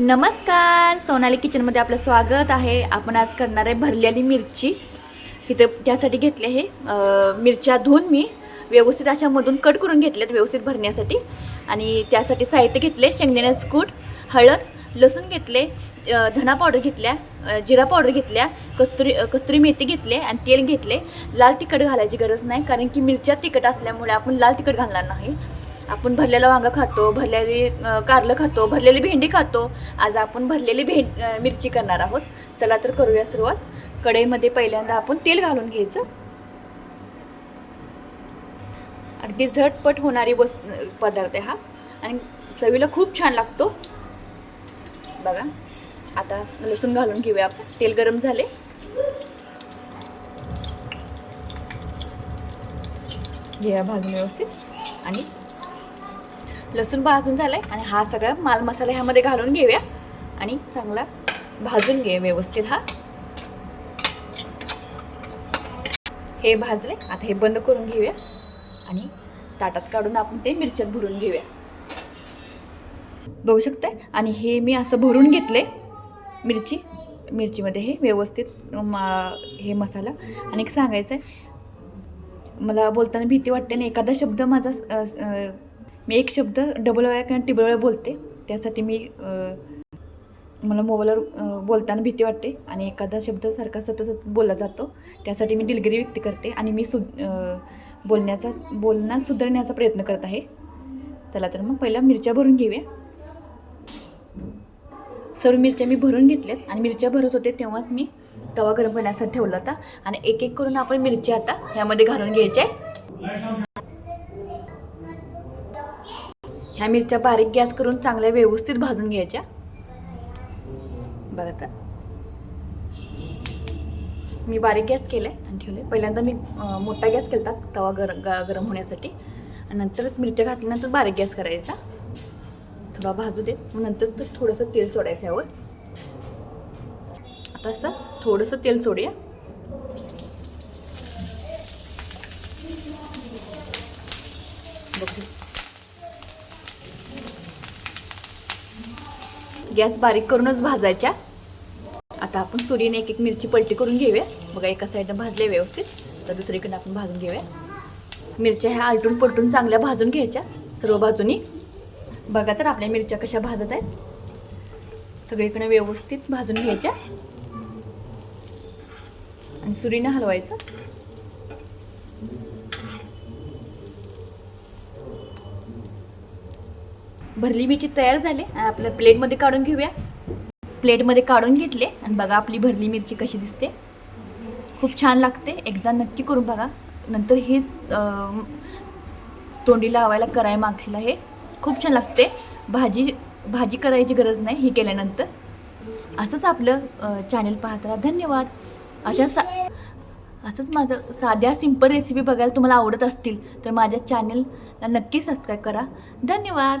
नमस्कार सोनाली किचनमध्ये आपलं स्वागत आहे. आपण आज करणार आहे भरलेली मिरची. इथं त्यासाठी घेतले हे मिरच्या धुवून मी. व्यवस्थित अशामधून कट करून घेतल्यात व्यवस्थित भरण्यासाठी. आणि त्यासाठी साहित्य घेतले शेंगदाण्याचं कूट हळद लसूण घेतले धना पावडर घेतल्या जिरा पावडर घेतल्या कस्तुरी कस्तुरी मेथी घेतले आणि तेल घेतले. लाल तिखट घालायची गरज नाही कारण की मिरच्या तिखट असल्यामुळे आपण लाल तिखट घालणार नाही. आपण भरलेला वांगा खातो भरलेली कारलं खातो भरलेली भेंडी खातो. आज आपण भरलेली भेंड मिरची करणार आहोत. चला तर करूया सुरुवात. कढईमध्ये पहिल्यांदा आपण तेल घालून घ्यायचं. अगदी झटपट होणारी वस पदार्थ आहे हा. आणि चवीला खूप छान लागतो. बघा आता लसूण घालून घेऊया आपण. तेल गरम झाले. घेऊया भाजून व्यवस्थित. आणि लसूण भाजून झालाय आणि हा सगळा माल मसाला ह्यामध्ये घालून घेऊया. आणि चांगला भाजून घेऊया व्यवस्थित हा. हे भाजले आता हे बंद करून घेऊया. आणि ताटात काढून आपण ते मिरच्यात भरून घेऊया. बघू शकताय? आणि हे मी असं भरून घेतले मिरची. मिरचीमध्ये हे व्यवस्थित मा हे मसाला. आणि एक सांगायचं आहे मला बोलताना भीती वाटते आणि एखादा शब्द माझा स- मी एक शब्द डबल वेळा किंवा टिबल वेळा बोलते. त्यासाठी मी मला मोबाईलवर बोलताना भीती वाटते आणि एखादा शब्द सारखा सतत बोलला जातो. त्यासाठी मी दिलगिरी व्यक्त करते आणि मी सु बोलण्याचा बोलणं सुधारण्याचा प्रयत्न करत आहे. चला तर मग पहिला मिरच्या भरून घेऊया. सर्व मिरच्या मी भरून घेतल्यात आणि मिरच्या भरत होते तेव्हाच मी तवा गरम करण्यासाठी ठेवला होता. आणि एक एक करून आपण मिरच्या आता ह्यामध्ये घालून घ्यायच्या ह्या मिरच्या बारीक गॅस करून चांगल्या व्यवस्थित भाजून घ्यायच्या. बघा तर मी बारीक गॅस केलाय आणि ठेवले पहिल्यांदा मी मोठा गॅस केला तवा गर ग- गरम होण्यासाठी. आणि नंतर मिरच्या घातल्यानंतर बारीक गॅस करायचा. थोडा भाजू देत. मग नंतर तर थोडंसं तेल सोडायचं यावर. आता असं थोडंसं तेल सोडूया. बघू गॅस बारीक करूनच भाजायच्या. आता आपण सुरीने एक एक मिरची पलटी करून घेऊया. बघा एका साईडनं भाजले व्यवस्थित तर दुसरीकडनं आपण भाजून घेऊया. मिरच्या ह्या आलटून पलटून चांगल्या भाजून घ्यायच्या सर्व बाजूनी. बघा तर आपल्या मिरच्या कशा भाजत आहेत. सगळीकडे व्यवस्थित भाजून घ्यायच्या. आणि सुरीनं हलवायचं. भरली मिरची तयार झाली. आणि आपल्या प्लेटमध्ये काढून घेऊया. प्लेटमध्ये काढून घेतले. आणि बघा आपली भरली मिरची कशी दिसते. खूप छान लागते. एकदा नक्की करून बघा. नंतर हेच तोंडी लावायला कराय मागशीला हे खूप छान लागते. भाजी भाजी करायची गरज नाही. ही केल्यानंतर. असंच आपलं चॅनल पाहत राहा. धन्यवाद. अशा सा असंच माझं साध्या सिंपल रेसिपी बघायला तुम्हाला आवडत असतील तर माझ्या चॅनलला नक्की सबस्क्राईब करा. धन्यवाद.